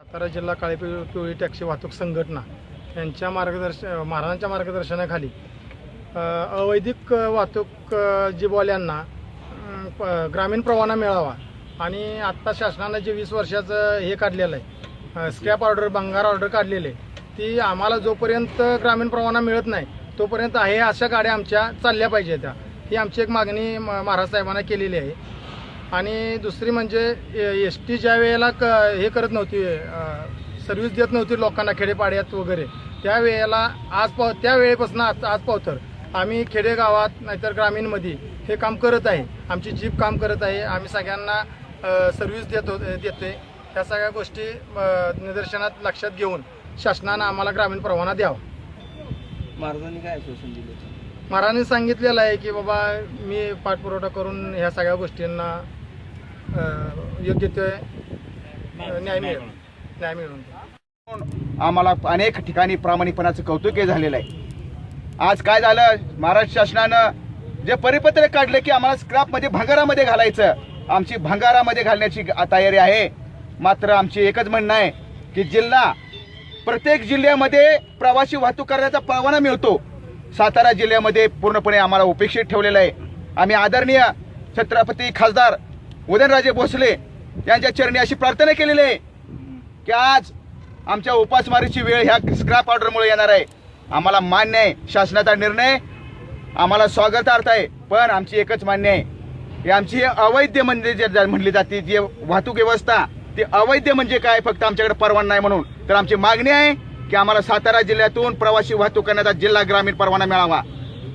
सातारा जिल्हा काळी पिवळी टॅक्सी वाहतूक संघटना यांच्या मार्गदर्शन महाराजांच्या मार्गदर्शनाखाली अवैधिक वाहतूक जिबवाल्यांना प- ग्रामीण परवाना मिळावा आणि आत्ता शासनानं जे वीस वर्षाचं हे काढलेलं आहे स्क्रॅप ऑर्डर भंगार ऑर्डर काढलेले. ती आम्हाला जोपर्यंत ग्रामीण प्रमाणात मिळत नाही तोपर्यंत आहे अशा गाड्या आमच्या चालल्या पाहिजे त्या. ही आमची एक मागणी म- महाराज साहेबांना केलेली आहे. आणि दुसरी म्हणजे एस टी ज्या वेळेला क हे करत नव्हती सर्व्हिस देत नव्हती लोकांना खेडेपाड्यात वगैरे त्या वेळेला आज पाव त्या वेळेपासून आज आज पावतर आम्ही खेडेगावात नाहीतर ग्रामीणमध्ये हे काम करत आहे. आमची जीप काम करत आहे. आम्ही सगळ्यांना सर्व्हिस देत हो देतोय. ह्या सगळ्या गोष्टी निदर्शनात लक्षात घेऊन शासनानं आम्हाला ग्रामीण परवाना द्यावा. महाराजांनी काय आश्वासन दिलं महाराजांनी सांगितलेलं आहे की बाबा मी पाठपुरवठा करून ह्या सगळ्या गोष्टींना अ, योग्य ते अ, न्याय मिळेल. न्याय मिळवून देईल. आम्हाला अनेक ठिकाणी प्रामाणिकपणाचं कौतुक हे झालेलं आहे. आज काय झालं? महाराष्ट्र शासनानं जे परिपत्रक काढले की आम्हाला स्क्रॅपमध्ये भंगारामध्ये घालायचं. आमची भंगारामध्ये घालण्याची तयारी आहे. मात्र आमची एकच म्हणणं आहे की जिल्हा प्रत्येक जिल्ह्यामध्ये प्रवासी वाहतूक करण्याचा परवाना मिळतो. सातारा जिल्ह्यामध्ये पूर्णपणे आम्हाला उपेक्षित ठेवलेलं आहे. आम्ही आदरणीय छत्रपती खासदार उदयनराजे भोसले यांच्या चरणी अशी प्रार्थना केलेली आहे की आज आमच्या उपासमारीची वेळ ह्या स्क्रॅप ऑर्डरमुळे येणार आहे. आम्हाला मान्य आहे शासनाचा निर्णय आम्हाला स्वागतार्थ आहे पण आमची एकच मान्य आहे. की आमची अवैध म्हणजे जे जे म्हणली जाते जी वाहतूक व्यवस्था ते अवैध म्हणजे काय? फक्त आमच्याकडे परवाना नाही म्हणून. तर आमची मागणी आहे की आम्हाला सातारा जिल्ह्यातून प्रवासी वाहतूक करण्याचा जिल्हा ग्रामीण परवाना मिळावा.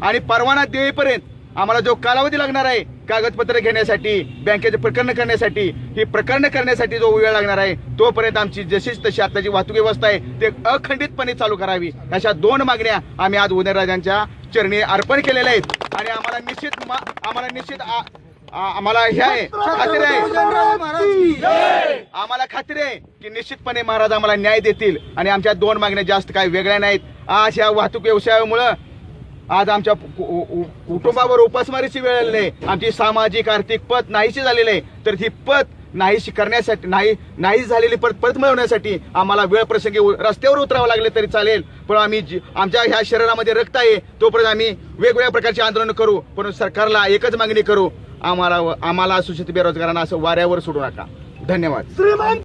आणि परवाना देईपर्यंत आम्हाला जो कालावधी लागणार आहे कागदपत्र घेण्यासाठी बँकेचे प्रकरण करण्यासाठी ही प्रकरण करण्यासाठी जो वेळ लागणार आहे तोपर्यंत आमची जशीच तशी आताची वाहतूक व्यवस्था आहे ते अखंडितपणे चालू करावी. अशा दोन मागण्या आम्ही आज उदयनराजांच्या चरणी अर्पण केलेल्या आहेत. आणि आम्हाला निश्चित आम्हाला निश्चित आम्हाला हे आहे. खात्री आहे. आम्हाला खात्री आहे की निश्चितपणे महाराज आम्हाला न्याय देतील. आणि आमच्या दोन मागण्या जास्त काही वेगळ्या नाहीत. आज या वाहतूक व्यवसायामुळं आज आमच्या कुटुंबावर उपासमारीची वेळ आलेली आहे. आमची सामाजिक आर्थिक पत नाहीशी झालेली आहे. तर ती पत नाहीशी करण्यासाठी नाही नाही झालेली पत परत मिळवण्यासाठी आम्हाला वेळ प्रसंगी रस्त्यावर उतरावं लागले तरी चालेल. पण आम्ही आमच्या ह्या शरीरामध्ये रक्त आहे तोपर्यंत आम्ही वेगवेगळ्या प्रकारची आंदोलन करू. पण सरकारला एकच मागणी करू. आम्हाला आम्हाला सुशिक्षित बेरोजगारांना असं वाऱ्यावर सोडू नका. धन्यवाद. श्रीमंत